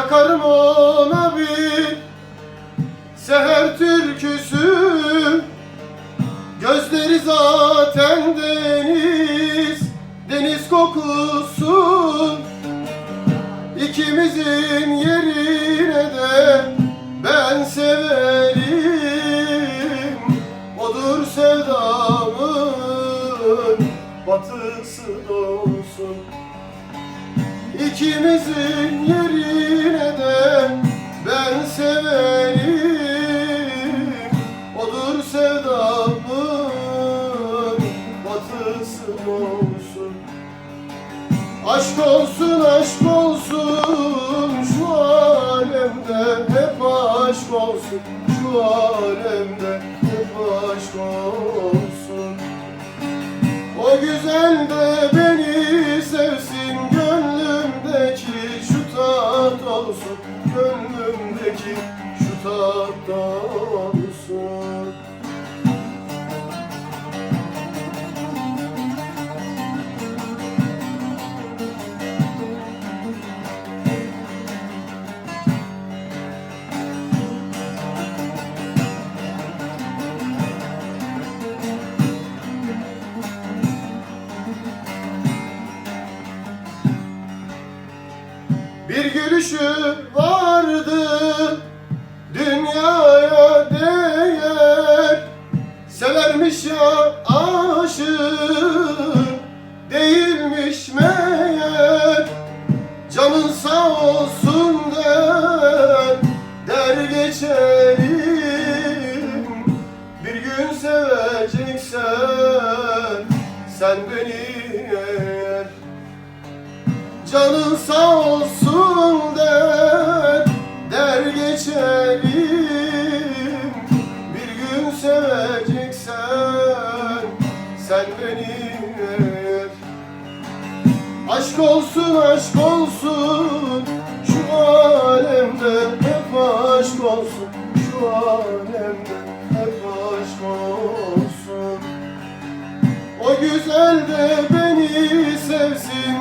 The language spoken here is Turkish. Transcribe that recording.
Yakarım ona bir seher türküsü. Gözleri zaten deniz, deniz kokusu. İkimizin yerine de ben severim. Odur sevdamın batısı doğusun İkimizin yerine de ben severim. Odur sevdamın batısı olsun. Aşk olsun aşk olsun. Şu alemde hep aşk olsun. Şu alemde hep aşk olsun Bir gülüşü vardı dünyaya değer. Severmiş ya aşık değilmiş meğer. Canın sağ olsun der, der geçerim. Bir gün seveceksen sen beni eğer. Canın sağ olsun geçerim Bir gün seveceksen sen beni eğer. Aşk olsun aşk olsun. Şu alemde hep aşk olsun. Şu alemde hep aşk olsun. O güzel de beni sevsin